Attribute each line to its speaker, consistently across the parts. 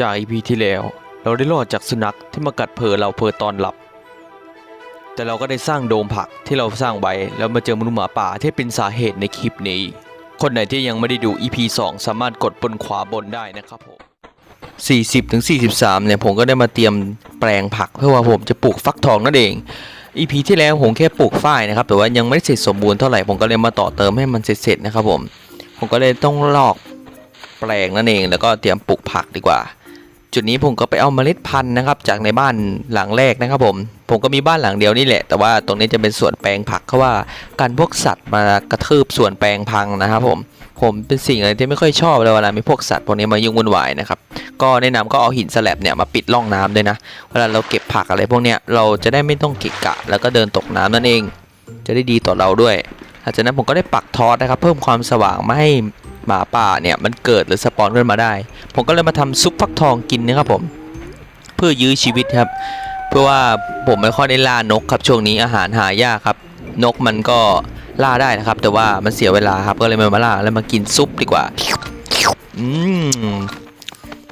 Speaker 1: จาก EP ที่แล้ว เราได้รอดจากสุนัขที่มากัดเพอเราเพอตอนหลับ แต่เราก็ได้สร้างโดมผักที่เราสร้างไว้แล้วมาเจอมนุษย์หมาป่าที่เป็นสาเหตุในคลิปนี้ คนไหนที่ยังไม่ได้ดู EP 2 สามารถกดบนขวาบนได้นะครับผม40ถึง43เนี่ยผมก็ได้มาเตรียมแปลงผักเพื่อว่าผมจะปลูกฟักทองนั่นเอง EP ที่แล้วผมแค่ปลูกฝ้ายนะครับแต่ว่ายังไม่ได้เสร็จสมบูรณ์เท่าไหร่ผมก็เลยมาต่อเติมให้มันเสร็จๆนะครับผมผมก็เลยต้องลอกแปลงนั่นเองแล้วก็เตรียมปลูกผักดีกว่า จุดนี้ผมก็ไปเอาเมล็ดพันธุ์นะครับ จากในบ้านหลังแรกนะครับผม ผมก็มีบ้านหลังเดียวนี่แหละ แต่ว่าตรงนี้จะเป็นสวนแปลงผักเพราะว่าการพวกสัตว์มากระทืบสวนแปลงพังนะครับผมผมเป็นสิ่งอะไรที่ไม่ค่อยชอบเลยเวลามีพวกสัตว์พวกนี้มายุ่งวุ่นวายนะครับก็แนะนำก็เอาหินสแลบเนี่ยมาปิดร่องน้ำด้วยนะเวลาเราเก็บผักอะไรพวกเนี้ยเราจะได้ไม่ต้องกะกะ แล้วก็เดินตกน้ำนั่นเอง จะได้ดีต่อเราด้วยหลังจากนั้นผมก็ได้ปักทอสนะครับ เพิ่มความสว่างไม่ให้ หมาป่าเนี่ยมันเกิดหรือสปอนขึ้นมาได้ ผมก็เลยมาทำซุปฟักทองกินนะครับผม เพื่อยื้อชีวิตครับ เพื่อว่าผมไม่ค่อยได้ล่านกครับช่วงนี้อาหารหายากครับ นกมันก็ล่าได้นะครับ แต่ว่ามันเสียเวลาครับก็เลยมามาล่าแล้วมากินซุปดีกว่าอืม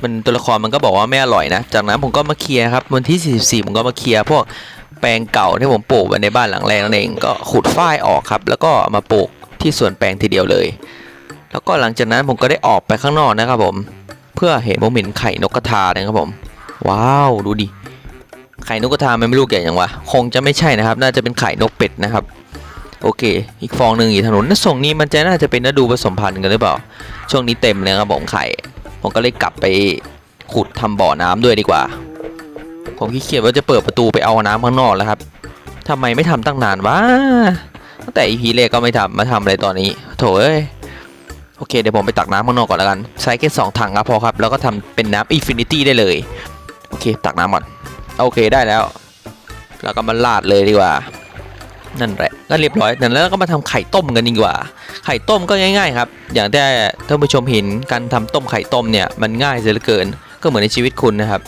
Speaker 1: มันตัวละครมันก็บอกว่าไม่อร่อยนะ จากนั้นผมก็มาเคลียร์ครับวันที่ 44 ผมก็มาเคลียร์พวกแปลงเก่าที่ผมปลูกไว้ในบ้านหลังแรกนั่นเองก็ขุดฝ้ายออกครับ แล้วก็มาปลูกที่สวนแปลงทีเดียวเลย แล้วก็หลังจากนั้นผมก็ได้ออกไปข้างนอกนะครับผม เพื่อเห็นผมเห็นไข่นกกระทานะครับผม ว้าวดูดิไข่นกกระทาไม่รู้แก่ยังวะคงจะไม่ใช่นะครับ น่าจะเป็นไข่นกเป็ดนะครับ โอเค อีกฟองหนึ่งอยู่ถนนส่งนี้มันจะน่าจะเป็นฤดูผสมพันธุ์กันหรือเปล่า ช่วงนี้เต็มเลยครับผมไข่ ผมก็เลยกลับไปขุดทำบ่อน้ำด้วยดีกว่า ผมขี้เกียจว่าจะเปิดประตูไปเอาน้ำข้างนอกแล้วครับทำไมไม่ทำตั้งนานวะตั้งแต่ EP แรกก็ไม่ทำมาทำอะไรตอนนี้ โถเอ้ย โอเคเดี๋ยวผมไปตักน้ำข้างนอกก่อนแล้วกันใช้แค่สองถังครับพอครับ แล้วก็ทำเป็นน้ำอินฟินิตี้ได้เลย โอเค ตักน้ำก่อน โอเคได้แล้ว แล้วก็มาลาดเลยดีกว่า นั่นแหละก็เรียบร้อยนั่นแล้วก็มาทำไข่ต้มกันดีกว่า ไข่ต้มก็ง่ายๆครับ อย่างที่ท่านผู้ชมเห็นการทำต้มไข่ต้มเนี่ยมันง่ายเสียเหลือเกิน ก็เหมือนในชีวิตคุณนะครับ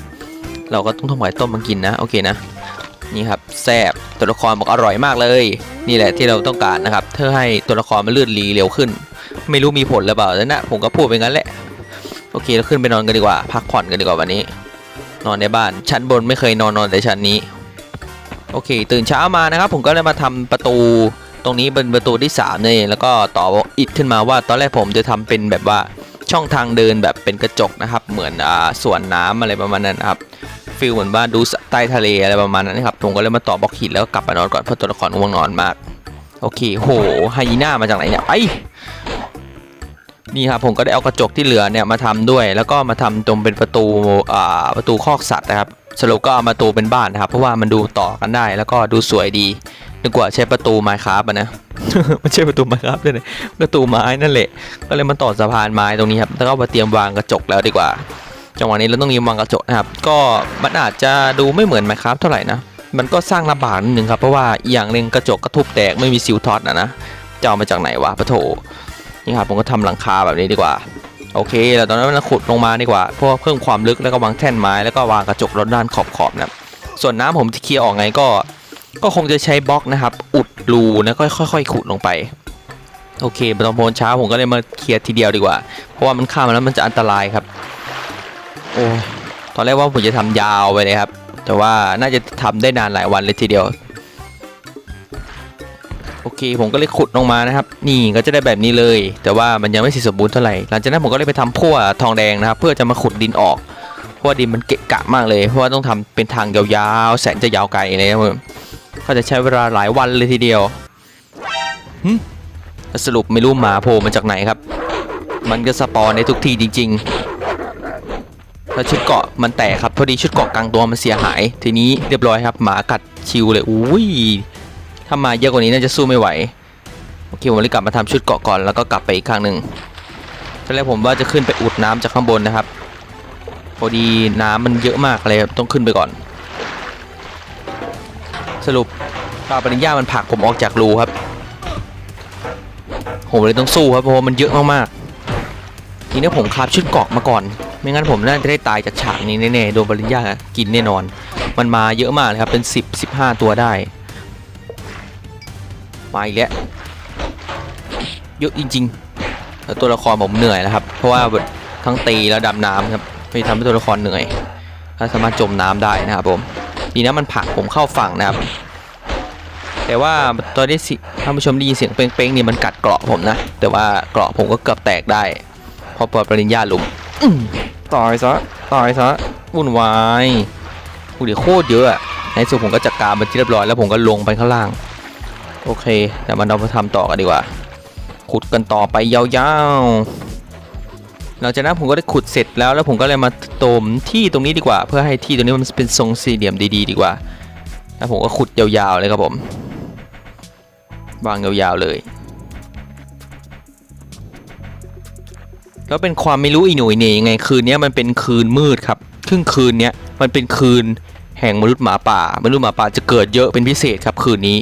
Speaker 1: เราก็ต้องทำไข่ต้มมากินนะโอเคนะนี่ครับแซ่บตัวละครบอกอร่อยมากเลย นี่แหละที่เราต้องการนะครับเพื่อให้ตัวละครมันเลื่อดรีเร็วขึ้น ไม่รู้มีผลหรือเปล่าแต่นะผมก็พูดไปงั้นแหละ โอเคเราขึ้นไปนอนกันดีกว่า พักผ่อนกันดีกว่าวันนี้ นอนในบ้านชั้นบนไม่เคยนอนนอนแต่ชั้นนี้ โอเค ตื่นเช้ามานะครับ ผมก็เลยมาทำประตูตรงนี้เป็นประตูที่3นี่แล้วก็ต่ออิฐขึ้นมาว่าตอนแรกผมจะทำเป็นแบบว่าช่องทางเดินแบบเป็นกระจกนะครับ เหมือนอ่าสวนน้ำอะไรประมาณนั้นครับฟิลเหมือนว่าดูใต้ทะเลอะไรประมาณนั้นนะครับผมก็เลยมาต่อบล็อกหินแล้วก็กลับไปนอนก่อนเพราะตัวละครง่วงนอนมาก โอเคโหไฮยีน่ามาจากไหนเนี่ยไอ นี่ครับผมก็ได้เอากระจกที่เหลือเนี่ยมาทำด้วย แล้วก็มาทำตรงเป็นประตูอ่าประตูคอกสัตว์นะครับสรุปก็เอามาตูเป็นบ้านนะครับ เพราะว่ามันดูต่อกันได้แล้วก็ดูสวยดีนึกว่าใช้ประตูไม้คราฟนะไม่ใช่ประตูไม้คราฟเลยนะประตูไม้นั่นแหละ ก็เลยมาต่อสะพานไม้ตรงนี้ครับแล้วก็มาเตรียมวางกระจกแล้วดีกว่าจังหวะนี้เราต้องมีวางกระจกนะครับ ก็มันอาจจะดูไม่เหมือนไม้คราฟเท่าไหร่นะมันก็สร้างลำบากนิดนึงครับเพราะว่าอย่างหนึ่งกระจกก็ทุบแตกไม่มีซิลท็อตนะนะจะเอามาจากไหนวะปะโถ นี่ครับผมก็ทำหลังคาแบบนี้ดีกว่า โอเคแล้วตอนนั้นเราขุดลงมาดีกว่าเพื่อเพิ่มความลึกแล้วก็วางแท่นไม้แล้วก็วางกระจกรถด้านขอบๆนะส่วนน้ำผมที่เคลียร์ออกไงก็ ก็คงจะใช้บล็อกนะครับ อุดรูแล้วก็ค่อย ๆ ขุดลงไปโอเคตอนโพนเช้าผมก็เลยมาเคลียร์ทีเดียวดีกว่า เพราะว่ามันข้ามมาแล้วมันจะอันตรายครับ โอ้ตอนแรกว่าผมจะทำยาวไปเลยครับ แต่ว่าน่าจะทำได้นานหลายวันเลยทีเดียว โอเค ผมก็เลยขุดลงมานะครับ นี่ก็จะได้แบบนี้เลย แต่ว่ามันยังไม่เสร็จสมบูรณ์เท่าไหร่หลังจากนั้นผมก็เลยไปทำพั่วทองแดงนะครับ เพื่อจะมาขุดดินออกเพราะว่าดินมันเกะกะมากเลย เพราะว่าต้องทำเป็นทางยาวๆแสนจะยาวไกลเลยครับผมก็จะใช้เวลาหลายวันเลยทีเดียวหึแล้วสรุปไม่รู้หมาโผล่มาจากไหนครับ มันก็สปอนในทุกทีจริงๆแล้วชุดเกาะมันแตกครับพอดีชุดเกาะกลางตัวมันเสียหาย ทีนี้เรียบร้อยครับ หมากัดชิวเลยอุ้ย ถ้ามาเยอะกว่านี้น่าจะสู้ไม่ไหวโอเคผมเลยกลับมาทำชุดเกาะก่อนแล้วก็กลับไปอีกครั้งหนึ่งตอนแรกผมว่าจะขึ้นไปอุดน้ำจากข้างบนนะครับพอดีน้ำมันเยอะมากเลยครับต้องขึ้นไปก่อน สรุปปลาปริญญามันผลักผมออกจากรูครับผมเลยต้องสู้ครับเพราะมันเยอะมากๆทีนี้ผมคาบชุดเกาะมาก่อน ไม่งั้นผมน่าจะได้ตายจากฉากนี้แน่ๆโดนปริญญากินแน่นอน มันมาเยอะมากเลยครับเป็น 10 15 ตัวได้ มาอีกแล้วเยอะจริงๆแล้วตัวละครผมเหนื่อยแล้วครับ เพราะว่าทั้งตีแล้วดำน้ำครับไม่ทำให้ตัวละครเหนื่อยถ้าสามารถจมน้ำได้นะครับผมดีนะมันผักผมเข้าฝั่งนะครับ แต่ว่าตอนนี้ท่านผู้ชมได้ยินเสียงเป้งๆนี่มันกัดเกราะผมนะ แต่ว่าเกราะผมก็เกือบแตกได้พอปอดปริญญาหลุมต่อยซะต่อยซะวุ่นวายอุ้ยเดี๋ยวโคตรเยอะอะในสุดผมก็จัดการมันที่เรียบร้อยแล้วผมก็ลงไปข้างล่าง โอเคแต่มันเรามาทำต่อกันดีกว่า ขุดกันต่อไปยาวๆหลังจากนั้นผมก็ได้ขุดเสร็จแล้วแล้วผมก็เลยมาโตมที่ตรงนี้ดีกว่า เพื่อให้ที่ตรงนี้มันเป็นทรงสี่เหลี่ยมดีๆดีกว่า แล้วผมก็ขุดยาวๆเลยครับผม วางยาวๆเลย แล้วเป็นความไม่รู้อีหนุ่ยเนี่ยยังไงคืนนี้มันเป็นคืนมืดครับครึ่งคืนเนี้ยมันเป็นคืนแห่งมนุษย์หมาป่า มนุษย์หมาป่าจะเกิดเยอะเป็นพิเศษครับคืนนี้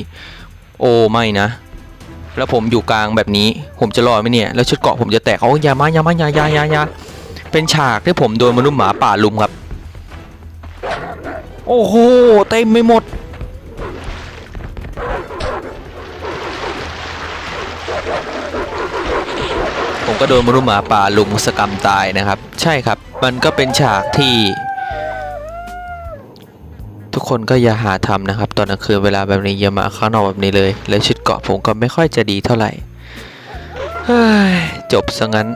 Speaker 1: โอ้ไม่นะ แล้วผมอยู่กลางแบบนี้ผมจะรอดไหมเนี่ย แล้วชุดเกาะผมจะแตกเขาอย่ามาอย่ามาอย่าอย่าอย่าอย่าเป็นฉากที่ผมโดนมนุษย์หมาป่าลุมครับ โอ้โหเต็มไม่หมด ผมก็โดนมนุษย์หมาป่าลุมสกรรมตายนะครับ ใช่ครับ มันก็เป็นฉากที่ ทุกคนก็อย่าหาทำนะครับ ตอนกลางคืนเวลาแบบนี้อย่ามาข้างนอกแบบนี้เลย และชุดเกาะผมก็ไม่ค่อยจะดีเท่าไหร่จบซะงั้น